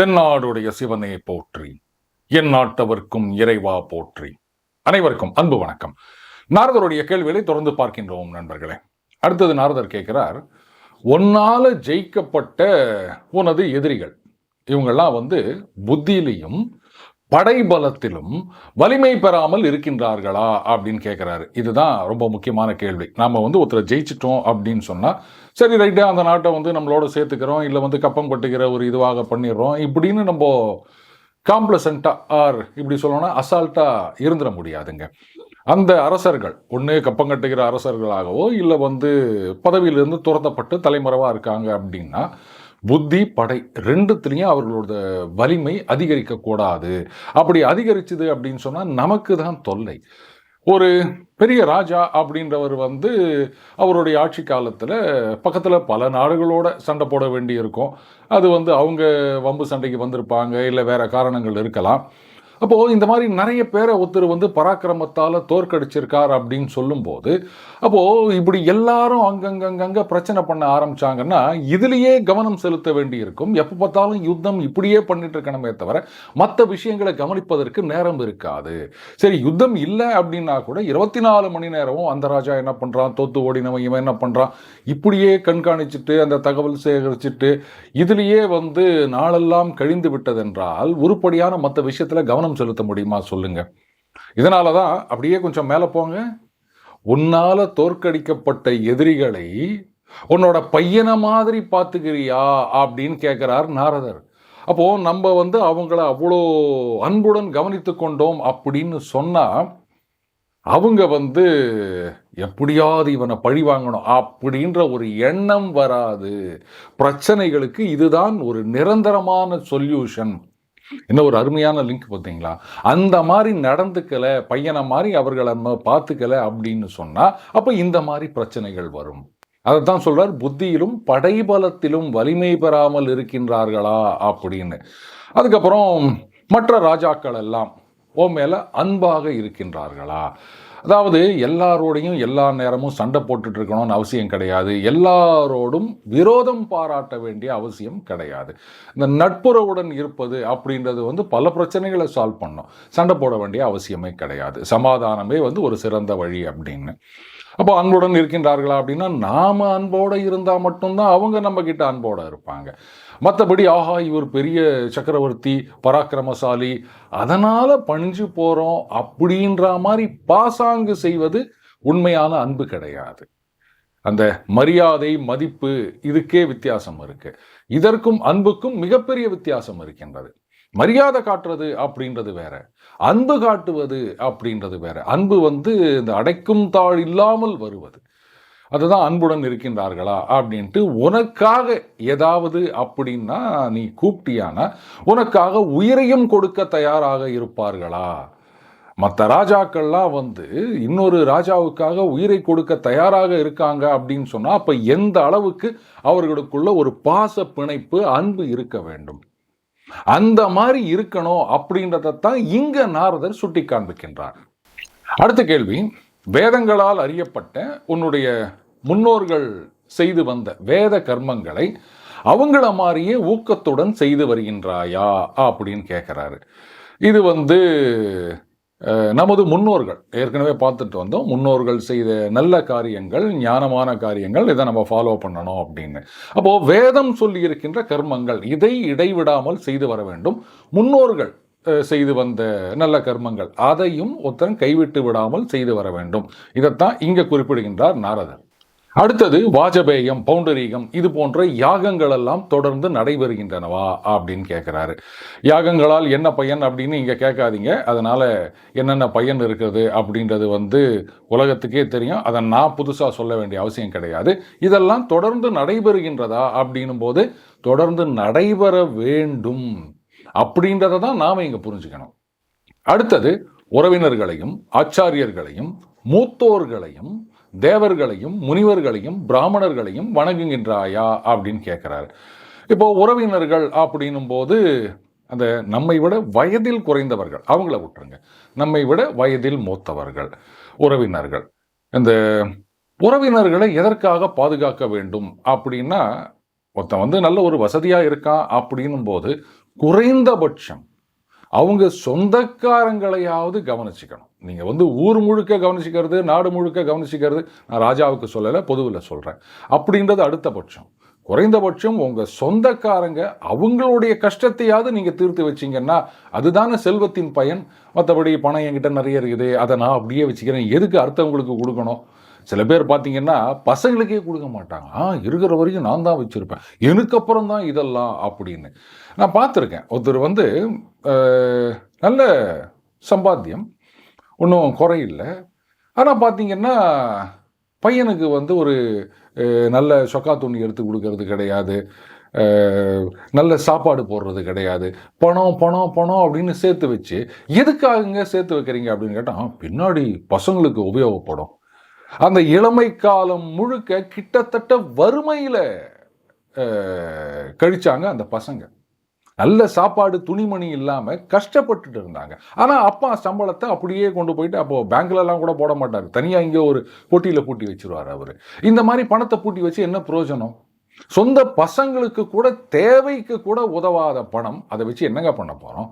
தென்னாடுடைய சிவனே போற்றி என் நாட்டவர்க்கும் இறைவா போற்றி. அனைவருக்கும் அன்பு வணக்கம். நாரதருடைய கேள்விகளை தொடர்ந்து பார்க்கின்றோம் நண்பர்களே. அடுத்தது நாரதர் கேட்கிறார் ஒன்னால ஜெயிக்கப்பட்ட உனது எதிரிகள் இவங்கெல்லாம் வந்து புத்தியிலையும் படைபலத்திலும் வலிமை பெறாமல் இருக்கின்றார்களா அப்படின்னு கேட்குறாரு இதுதான் ரொம்ப முக்கியமான கேள்வி. நாம வந்து ஒருத்தரை ஜெயிச்சிட்டோம் அப்படின்னு சொன்னால் சரி ரைட்டு அந்த நாட்டை வந்து நம்மளோட சேர்த்துக்கிறோம் இல்லை வந்து கப்பம் கொட்டுக்கிற ஒரு இதுவாக பண்ணிடுறோம் இப்படின்னு நம்ம காம்ப்ளசண்ட்டாக ஆர் இப்படி சொல்லணும்னா அசால்ட்டாக இருந்துட முடியாதுங்க. அந்த அரசர்கள் ஒன்று கப்பம் கட்டுகிற அரசர்களாகவோ இல்லை வந்து பதவியிலிருந்து துரத்தப்பட்டு தலைமறைவாக இருக்காங்க அப்படின்னா புத்தி படை ரெண்டுத்துலேயும் அவர்களோட வலிமை அதிகரிக்கக்கூடாது. அப்படி அதிகரிச்சுது அப்படின்னு சொன்னால் நமக்கு தான் தொல்லை. ஒரு பெரிய ராஜா அப்படின்றவர் வந்து அவருடைய ஆட்சி காலத்தில் பக்கத்தில் பல நாடுகளோட சண்டை போட வேண்டி இருக்கும் அது வந்து அவங்க வம்பு சண்டைக்கு வந்திருப்பாங்க இல்லை வேற காரணங்கள் இருக்கலாம். அப்போது இந்த மாதிரி நிறைய பேரை ஒருத்தர் வந்து பராக்கிரமத்தால் தோற்கடிச்சிருக்கார் அப்படின்னு சொல்லும்போது அப்போது இப்படி எல்லாரும் அங்கங்கங்கங்க பிரச்சனை பண்ண ஆரம்பிச்சாங்கன்னா இதுலேயே கவனம் செலுத்த வேண்டி இருக்கும் எப்போ பார்த்தாலும் யுத்தம் இப்படியே பண்ணிட்டு இருக்கணுமே தவிர மற்ற விஷயங்களை கவனிப்பதற்கு நேரம் இருக்காது. சரி யுத்தம் இல்லை அப்படின்னா கூட இருபத்தி நாலு மணி நேரமும் அந்த ராஜா என்ன பண்ணுறான் தோத்து ஓடினவன் இவன் என்ன பண்ணுறான் இப்படியே கண்காணிச்சுட்டு அந்த தகவல் சேகரிச்சுட்டு இதுலேயே வந்து நாளெல்லாம் கழிந்து விட்டதென்றால் உருப்படியான மற்ற விஷயத்தில் கவனம் செலுத்த முடியுமா சொல்லுங்க. இதனால தான் அப்படியே கொஞ்சம் மேலே போங்க. உன்னால தோற்கடிக்கப்பட்ட எதிரிகளை உன்னோட பையனை மாதிரி பார்த்துக்கிறியா அப்படின்னு கேட்குறார் நாரதர். அப்போ நம்ம வந்து அவங்கள அவ்வளோ அன்புடன் கவனித்து கொண்டோம் அப்படின்னு சொன்னா அவங்க வந்து எப்படியாவது இவனை பழி வாங்கணும் அப்படின்ற ஒரு எண்ணம் வராது. பிரச்சனைகளுக்கு இதுதான் ஒரு நிரந்தரமான சொல்யூஷன். என்ன ஒரு அருமையான லிங்க் பார்த்தீங்களா? அந்த மாதிரி நடந்துக்கல பையனை மாதிரி அவர்களை நம்ம பார்த்துக்கல அப்படின்னு சொன்னால் அப்போ இந்த மாதிரி பிரச்சனைகள் வரும். அதைத்தான் சொல்கிறார் புத்தியிலும் படைபலத்திலும் வலிமை பெறாமல் இருக்கின்றார்களா? அப்படின்னு. அதுக்கப்புறம் மற்ற ராஜாக்கள் எல்லாம் ஓ மேலே அன்பாக இருக்கின்றார்களா? அதாவது எல்லாரோடையும் எல்லா நேரமும் சண்டை போட்டுட்டு இருக்கணும்னு அவசியம் கிடையாது. எல்லாரோடும் விரோதம் பாராட்ட வேண்டிய அவசியம் கிடையாது. இந்த நட்புறவுடன் இருப்பது அப்படின்றது வந்து பல பிரச்சனைகளை சால்வ் பண்ணும். சண்டை போட வேண்டிய அவசியமே கிடையாது. சமாதானமே வந்து ஒரு சிறந்த வழி அப்படின்னு. அப்போ அன்புடன் இருக்கின்றார்களா அப்படின்னா நாம் அன்போடு இருந்தால் மட்டும்தான் அவங்க நம்மக்கிட்ட அன்போடு இருப்பாங்க. மற்றபடி ஆஹா இவர் பெரிய சக்கரவர்த்தி பராக்கிரமசாலி அதனால் பணிஞ்சு போகிறோம் அப்படின்ற மாதிரி பாசாங்கு செய்வது உண்மையான அன்பு கிடையாது. அந்த மரியாதை மதிப்பு இதுக்கே வித்தியாசம் இருக்கு. இதற்கும் அன்புக்கும் மிகப்பெரிய வித்தியாசம் இருக்கின்றது. மரியாதை காட்டுறது அப்படின்றது வேற. அன்பு காட்டுவது அப்படின்றது வேற. அன்பு வந்து இந்த அடைக்கும் தாழ் இல்லாமல் வருவது. அதுதான் அன்புடன் இருக்கின்றார்களா அப்படின்ட்டு உனக்காக ஏதாவது அப்படின்னா நீ கூப்பிட்டியானா உனக்காக உயிரையும் கொடுக்க தயாராக இருப்பார்களா? மற்ற ராஜாக்கள்லாம் வந்து இன்னொரு ராஜாவுக்காக உயிரை கொடுக்க தயாராக இருக்காங்க அப்படின்னு சொன்னால் அப்போ எந்த அளவுக்கு அவர்களுக்குள்ள ஒரு பாச பிணைப்பு அன்பு இருக்க வேண்டும்? அந்த மாதிரி இருக்கணும் அப்படின்றதத்தான் இங்க நாரதர் சுட்டி காண்பிக்கின்றார் அடுத்த கேள்வி. வேதங்களால் அறியப்பட்ட உன்னுடைய முன்னோர்கள் செய்து வந்த வேத கர்மங்களை அவங்கள மாதிரியே ஊக்கத்துடன் செய்து வருகின்றாயா அப்படின்னு கேட்குறாரு இது வந்து நமது முன்னோர்கள் ஏற்கனவே பார்த்துட்டு வந்தோம் முன்னோர்கள் செய்த நல்ல காரியங்கள் ஞானமான காரியங்கள் இதை நம்ம ஃபாலோ பண்ணணும் அப்படின்னு. அப்போது வேதம் சொல்லி இருக்கின்ற கர்மங்கள் இதை இடைவிடாமல் செய்து வர வேண்டும். முன்னோர்கள் செய்து வந்த நல்ல கர்மங்கள். அதையும் ஒருத்தன் கைவிட்டு விடாமல் செய்து வர வேண்டும். இதைத்தான் இங்க குறிப்பிடுகின்றார் நாரதர். அடுத்தது வாஜபேயம் பௌண்டரீகம் இது போன்ற யாகங்கள் எல்லாம் தொடர்ந்து நடைபெறுகின்றனவா அப்படின்னு கேட்குறாரு. யாகங்களால் என்ன பயன் அப்படின்னு இங்கே கேட்காதீங்க. அதனால் என்னென்ன பயன் இருக்குது அப்படின்றது வந்து உலகத்துக்கே தெரியும். அதை நான் புதுசாக சொல்ல வேண்டிய அவசியம் கிடையாது. இதெல்லாம் தொடர்ந்து நடைபெறுகின்றதா அப்படின்னும் போது தொடர்ந்து நடைபெற வேண்டும். அப்படின்றத தான் நாம் இங்கே புரிஞ்சுக்கணும். அடுத்தது உறவினர்களையும் ஆச்சாரியர்களையும் மூத்தோர்களையும் தேவர்களையும் முனிவர்களையும் பிராமணர்களையும் வணங்குகின்றாயா அப்படின்னு கேட்குறாரு இப்போ உறவினர்கள் அப்படின்னும் போது அந்த நம்மை விட வயதில் குறைந்தவர்கள் அவங்கள விட்டுருங்க. நம்மை விட வயதில் மூத்தவர்கள் உறவினர்கள். இந்த உறவினர்களை எதற்காக பாதுகாக்க வேண்டும் அப்படின்னா ஒருத்தன் வந்து நல்ல ஒரு வசதியாக இருக்கான் அப்படின்னும் போது குறைந்தபட்சம் அவங்க சொந்தக்காரங்களையாவது கவனிச்சுக்கணும். நீங்கள் வந்து ஊர் முழுக்க கவனிச்சுக்கிறது நாடு முழுக்க கவனிச்சுக்கிறது நான் ராஜாவுக்கு சொல்லலை பொதுவில் சொல்கிறேன் அப்படின்றது அடுத்த பட்சம். குறைந்தபட்சம் உங்கள் சொந்தக்காரங்க அவங்களுடைய கஷ்டத்தையாவது நீங்கள் தீர்த்து வச்சிங்கன்னா அதுதானே செல்வத்தின் பயன். மற்றபடி பணம் என்கிட்ட நிறைய இருக்குது அதை நான் அப்படியே வச்சுக்கிறேன். எதுக்கு அடுத்தவங்களுக்கு கொடுக்கணும்? சில பேர் பார்த்தீங்கன்னா பசங்களுக்கே கொடுக்க மாட்டாங்க. ஆ இருக்கிற வரைக்கும் நான் தான் வச்சுருப்பேன். எனக்கு அப்புறம் தான் இதெல்லாம் அப்படின்னு. நான் பார்த்துருக்கேன். ஒருத்தர் வந்து நல்ல சம்பாத்தியம் ஒன்றும் குறையில்லை. ஆனால் பார்த்தீங்கன்னா பையனுக்கு வந்து ஒரு நல்ல சொக்கா துணி எடுத்து கொடுக்கறது கிடையாது. நல்ல சாப்பாடு போடுறது கிடையாது. பணம் பணம் பணம் அப்படின்னு சேர்த்து வச்சு எதுக்காகங்க சேர்த்து வைக்கிறீங்க அப்படின்னு கேட்டால் பின்னாடி பசங்களுக்கு உபயோகப்படும். அந்த இளமை காலம் முழுக்க கிட்டத்தட்ட வறுமையில் கழிச்சாங்க அந்த பசங்க. நல்ல சாப்பாடு துணிமணி இல்லாமல் கஷ்டப்பட்டுட்டு இருந்தாங்க. ஆனால் அப்பா சம்பளத்தை அப்படியே கொண்டு போயிட்டு அப்போ பேங்க்லலாம் கூட போட மாட்டார். தனியாக இங்கே ஒரு பொட்டியில் பூட்டி வச்சுருவார் அவர். இந்த மாதிரி பணத்தை பூட்டி வச்சு என்ன பிரயோஜனம்? சொந்த பசங்களுக்கு கூட தேவைக்கு கூட உதவாத பணம் அதை வச்சு என்னங்க பண்ண போகிறோம்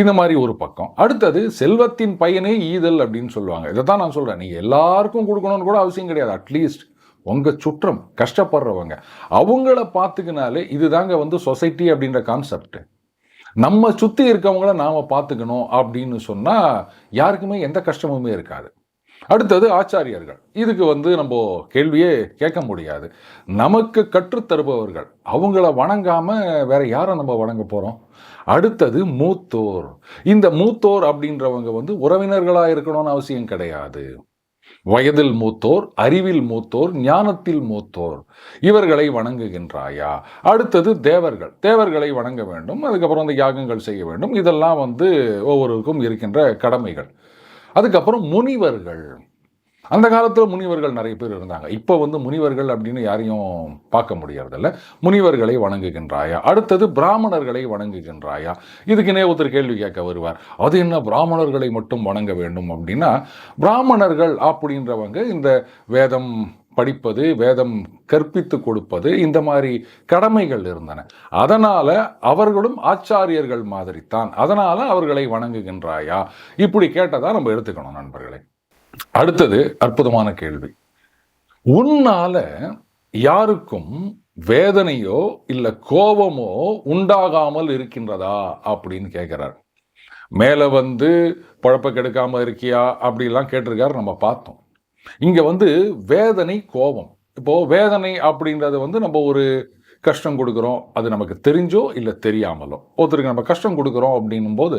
இந்த மாதிரி ஒரு பக்கம். அடுத்தது செல்வத்தின் பயனே ஈதல் அப்படின்னு சொல்லுவாங்க. இதை தான் நான் சொல்கிறேன் நீங்கள் எல்லாருக்கும் கொடுக்கணும்னு கூட அவசியம் கிடையாது. அட்லீஸ்ட் உங்கள் சுற்றம் கஷ்டப்படுறவங்க அவங்கள பார்த்துக்கினாலே இதுதாங்க வந்து சொசைட்டி அப்படின்ற கான்செப்ட் நம்ம சுற்றி இருக்கவங்கள நாம் பார்த்துக்கணும் அப்படின்னு சொன்னால் யாருக்குமே எந்த கஷ்டமுமே இருக்காது. அடுத்தது ஆச்சாரியர்கள். இதுக்கு வந்து நம்ம கேள்வியே கேட்க முடியாது. நமக்கு கற்றுத்தருபவர்கள். அவங்கள வணங்காமல் வேற யாரை நம்ம வணங்க போகிறோம் அடுத்தது மூத்தோர். இந்த மூத்தோர் அப்படின்றவங்க வந்து உறவினர்களாக இருக்கணும்னு அவசியம் கிடையாது. வயதில் மூத்தோர் அறிவில் மூத்தோர் ஞானத்தில் மூத்தோர் இவர்களை வணங்குகின்றாயா? அடுத்தது தேவர்கள். தேவர்களை வணங்க வேண்டும் அதுக்கப்புறம் அந்த யாகங்கள் செய்ய வேண்டும். இதெல்லாம் வந்து ஒவ்வொருவருக்கும் இருக்கின்ற கடமைகள். அதுக்கப்புறம் முனிவர்கள். அந்த காலத்தில் முனிவர்கள் நிறைய பேர் இருந்தாங்க. இப்போ வந்து முனிவர்கள் அப்படின்னு யாரையும் பார்க்க முடியறதில்ல. முனிவர்களை வணங்குகின்றாயா? அடுத்தது பிராமணர்களை வணங்குகின்றாயா? இதுக்குனே ஒருத்தர் கேள்வி கேட்க வருவார். அது என்ன பிராமணர்களை மட்டும் வணங்க வேண்டும் அப்படின்னா பிராமணர்கள் அப்படின்றவங்க இந்த வேதம் படிப்பது வேதம் கற்பித்து கொடுப்பது இந்த மாதிரி கடமைகள் இருந்தன. அதனால் அவர்களும் ஆச்சாரியர்கள் மாதிரி தான் அதனால் அவர்களை வணங்குகின்றாயா? இப்படி கேட்டதாக நம்ம எடுத்துக்கணும் நண்பர்களே. அடுத்தது அற்புதமான கேள்வி. உன்னால யாருக்கும் வேதனையோ இல்லை கோபமோ உண்டாகாமல் இருக்கின்றதா அப்படின்னு கேட்குறாரு மேலே வந்து பழப்ப கெடுக்காமல் இருக்கியா அப்படிலாம் கேட்டிருக்காரு நம்ம பார்த்தோம். இங்கே வந்து வேதனை கோபம். இப்போது வேதனை அப்படின்றத வந்து நம்ம ஒரு கஷ்டம் கொடுக்குறோம். அது நமக்கு தெரிஞ்சோ இல்லை தெரியாமலோ. ஒருத்தருக்கு நம்ம கஷ்டம் கொடுக்குறோம் அப்படின்னும் போது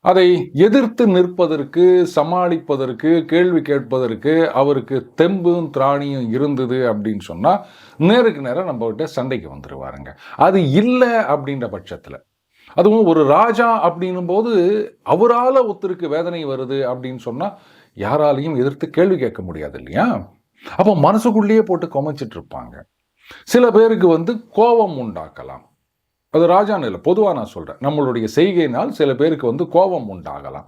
அதை எதிர்த்து நிற்பதற்கு சமாளிப்பதற்கு கேள்வி கேட்பதற்கு அவருக்கு தெம்பும் திராணியும் இருந்தது அப்படின்னு சொன்னால் நேருக்கு நேரம் நம்மகிட்ட சண்டைக்கு வந்துடுவாருங்க அது இல்லை அப்படின்ற பட்சத்தில். அதுவும் ஒரு ராஜா அப்படின்னும் போது அவரால் ஒருத்தருக்கு வேதனை வருது அப்படின்னு சொன்னால் யாராலையும் எதிர்த்து கேள்வி கேட்க முடியாது இல்லையா? அப்போ மனசுக்குள்ளேயே போட்டு கொமைச்சிட்டு இருப்பாங்க. சில பேருக்கு வந்து கோபம் உண்டாக்கலாம். அது ராஜான்னு இல்லை பொதுவாக நான் சொல்கிறேன் நம்மளுடைய செய்கையினால் சில பேருக்கு வந்து கோபம் உண்டாகலாம்.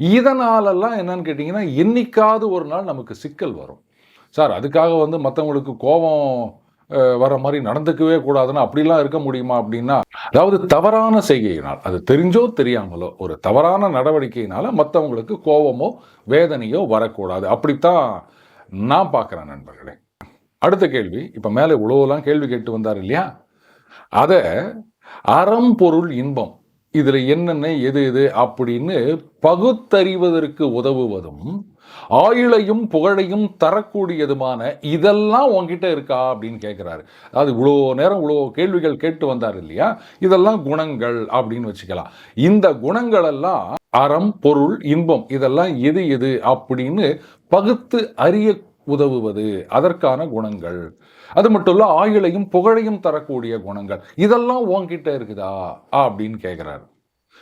இதனாலெல்லாம் என்னன்னு கேட்டிங்கன்னா என்னைக்காவது ஒரு நாள் நமக்கு சிக்கல் வரும். சார் அதுக்காக வந்து மற்றவங்களுக்கு கோபம் வர மாதிரி நடந்துக்கவே கூடாதுன்னா அப்படிலாம் இருக்க முடியுமா அப்படின்னா அதாவது தவறான செய்கையினால் அது தெரிஞ்சோ தெரியாமலோ ஒரு தவறான நடவடிக்கையினால் மற்றவங்களுக்கு கோபமோ வேதனையோ வரக்கூடாது. அப்படித்தான் நான் பார்க்குறேன் நண்பர்களே. அடுத்த கேள்வி இப்போ மேலே உழவுலாம் கேள்வி கேட்டு வந்தார் இல்லையா? அதை அறம் பொருள் இன்பம். இதில் என்னென்ன எது எது அப்படின்னு பகுத்தறிவதற்கு உதவுவதும் ஆயுளையும் புகழையும் தரக்கூடியதுமான இதெல்லாம் உன்கிட்ட இருக்கா அப்படின்னு கேட்குறாரு அதாவது இவ்வளோ நேரம் இவ்வளோ கேள்விகள் கேட்டு வந்தார் இல்லையா? இதெல்லாம் குணங்கள் அப்படின்னு வச்சுக்கலாம். இந்த குணங்கள் எல்லாம் அறம் பொருள் இன்பம் இதெல்லாம் எது எது அப்படின்னு பகுத்து அறிய உதவுவது அதற்கான குணங்கள். அது மட்டும் இல்ல ஆயுளையும் புகழையும் தரக்கூடிய குணங்கள். இதெல்லாம் உங்ககிட்ட இருக்குதா? அப்படின்னு கேட்குறாரு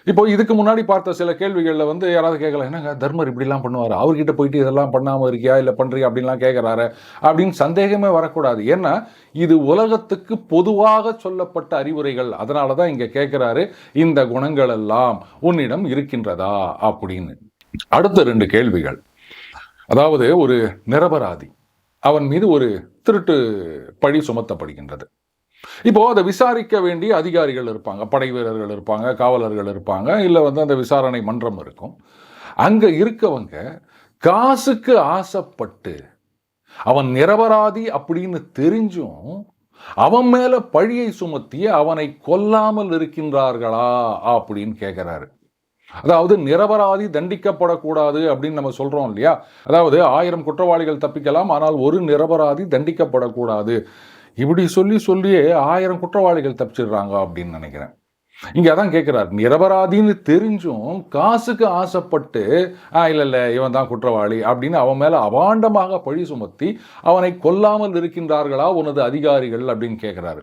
இப்போ இதுக்கு முன்னாடி பார்த்த சில கேள்விகளில் வந்து யாராவது கேட்கல என்னங்க தர்மர் இப்படிலாம் பண்ணுவார்? அவர்கிட்ட போயிட்டு இதெல்லாம் பண்ணாமல் இருக்கியா? இல்லை பண்ணுறியா அப்படின்லாம் கேட்குறாரு அப்படின்னு சந்தேகமே வரக்கூடாது. ஏன்னா இது உலகத்துக்கு பொதுவாக சொல்லப்பட்ட அறிவுரைகள். அதனால தான் இங்கே கேட்குறாரு இந்த குணங்கள் எல்லாம் உன்னிடம் இருக்கின்றதா? அப்படின்னு. அடுத்த ரெண்டு கேள்விகள். அதாவது ஒரு நிரபராதி. அவன் மீது ஒரு திருட்டு பழி சுமத்தப்படுகின்றது. இப்போ அதை விசாரிக்க வேண்டிய அதிகாரிகள் இருப்பாங்க. படை வீரர்கள் இருப்பாங்க காவலர்கள் இருப்பாங்க இல்லை வந்து அந்த விசாரணை மன்றம் இருக்கும். அங்கே இருக்கவங்க காசுக்கு ஆசைப்பட்டு அவன் நிரபராதி அப்படின்னு தெரிஞ்சும் அவன் மேல பழியை சுமத்தி அவனை கொல்லாமல் இருக்கின்றார்களா அப்படின்னு கேட்கிறாரு அதாவது நிரபராதி தண்டிக்கப்படக்கூடாது அப்படின்னு நம்ம சொல்கிறோம் இல்லையா? அதாவது ஆயிரம் குற்றவாளிகள் தப்பிக்கலாம் ஆனால் ஒரு நிரபராதி தண்டிக்கப்படக்கூடாது. இப்படி சொல்லி சொல்லியே ஆயிரம் குற்றவாளிகள் தப்பிச்சிடுறாங்க அப்படின்னு நினைக்கிறேன். இங்கே அதான் கேட்கிறார் நிரபராதின்னு தெரிஞ்சும் காசுக்கு ஆசைப்பட்டு இல்லை இல்லை இவன் தான் குற்றவாளி அப்படின்னு அவன் மேலே அபாண்டமாக பழி சுமத்தி அவனை கொல்லாமல் இருக்கின்றார்களா உனது அதிகாரிகள் அப்படின்னு கேட்குறாரு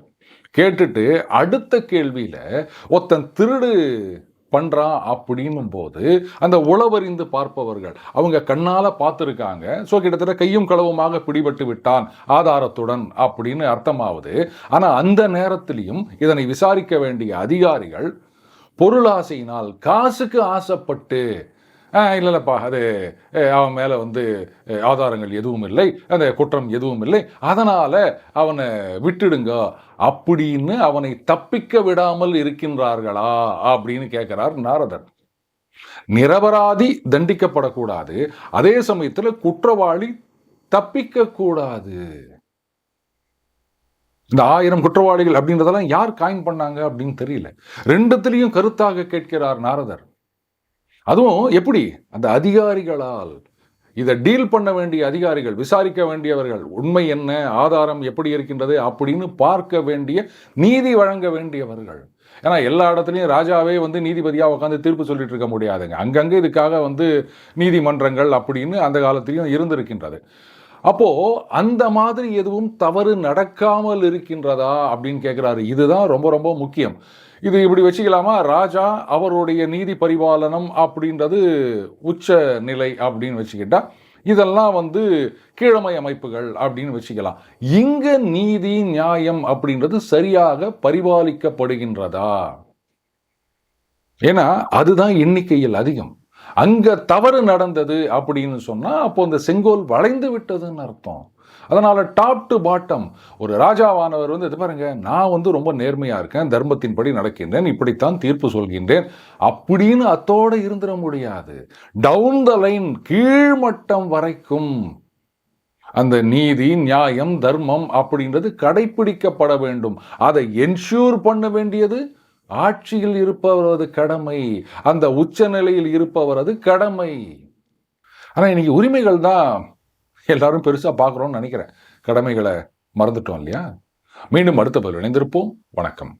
கேட்டுட்டு அடுத்த கேள்வியில் ஒருத்தன் திருடு பண்ணுறான் அப்படின்னும் போது அந்த உளவறிந்து பார்ப்பவர்கள் அவங்க கண்ணால் பார்த்துருக்காங்க. ஸோ கிட்டத்தட்ட கையும் களவுமாக பிடிபட்டு விட்டான் ஆதாரத்துடன் அப்படின்னு அர்த்தமாவது. ஆனால் அந்த நேரத்திலையும் இதனை விசாரிக்க வேண்டிய அதிகாரிகள் பொருளாசையினால் காசுக்கு ஆசைப்பட்டு இல்லைல்லப்பா அது அவன் மேலே வந்து ஆதாரங்கள் எதுவும் இல்லை அந்த குற்றம் எதுவும் இல்லை. அதனால் அவனை விட்டுடுங்க. அப்படின்னு அவனை தப்பிக்க விடாமல் இருக்கின்றார்களா அப்படின்னு கேட்குறார் நாரதர். நிரபராதி தண்டிக்கப்படக்கூடாது. அதே சமயத்தில் குற்றவாளி தப்பிக்க கூடாது இந்த ஆயிரம் குற்றவாளிகள் அப்படின்றதெல்லாம் யார் காயின் பண்ணாங்க அப்படின்னு தெரியல. ரெண்டுத்திலையும் கருத்தாக கேட்கிறார் நாரதர். அதுவும் எப்படி? அந்த அதிகாரிகளால். இதை டீல் பண்ண வேண்டிய அதிகாரிகள் விசாரிக்க வேண்டியவர்கள் உண்மை என்ன ஆதாரம் எப்படி இருக்கின்றது அப்படின்னு பார்க்க வேண்டிய நீதி வழங்க வேண்டியவர்கள். ஏன்னா எல்லா இடத்துலையும் ராஜாவே வந்து நீதிபதியாக உட்காந்து தீர்ப்பு சொல்லிட்டு இருக்க முடியாதுங்க. அங்கங்கே இதுக்காக வந்து நீதிமன்றங்கள் அப்படின்னு அந்த காலத்திலையும் இருந்திருக்கின்றது. அப்போ அந்த மாதிரி எதுவும் தவறு நடக்காமல் இருக்கின்றதா அப்படின்னு கேட்குறாரு இதுதான் ரொம்ப ரொம்ப முக்கியம். இது இப்படி வச்சுக்கலாமா? ராஜா அவருடைய நீதி பரிபாலனம் அப்படின்றது உச்ச நிலை அப்படின்னு வச்சுக்கிட்டா இதெல்லாம் வந்து கீழமை அமைப்புகள் அப்படின்னு வச்சுக்கலாம். இங்க நீதி நியாயம் அப்படின்றது சரியாக பரிபாலிக்கப்படுகின்றதா? ஏன்னா அதுதான் எண்ணிக்கையில் அதிகம். அங்கே தவறு நடந்தது அப்படின்னு சொன்னால் அப்போ இந்த செங்கோல் வளைந்து விட்டதுன்னு அர்த்தம். அதனால் டாப் டு பாட்டம் ஒரு ராஜாவானவர் வந்து இது பாருங்க நான் வந்து ரொம்ப நேர்மையாக இருக்கேன் தர்மத்தின்படி நடக்கின்றேன் இப்படித்தான் தீர்ப்பு சொல்கின்றேன். அப்படின்னு அத்தோடு இருந்துட முடியாது. டவுன் த லைன் கீழ்மட்டம் வரைக்கும் அந்த நீதி நியாயம் தர்மம் அப்படின்றது கடைபிடிக்கப்பட வேண்டும். அதை என்ஷூர் பண்ண வேண்டியது ஆட்சியில் இருப்பவரது கடமை அந்த உச்ச நிலையில் இருப்பவரது கடமை. ஆனால் இன்னைக்கு உரிமைகள் தான் எல்லாரும் பெருசாக பார்க்குறோம்னு நினைக்கிறேன். கடமைகளை மறந்துட்டோம் இல்லையா? மீண்டும் அடுத்த பதில் இணைந்திருப்போம். வணக்கம்.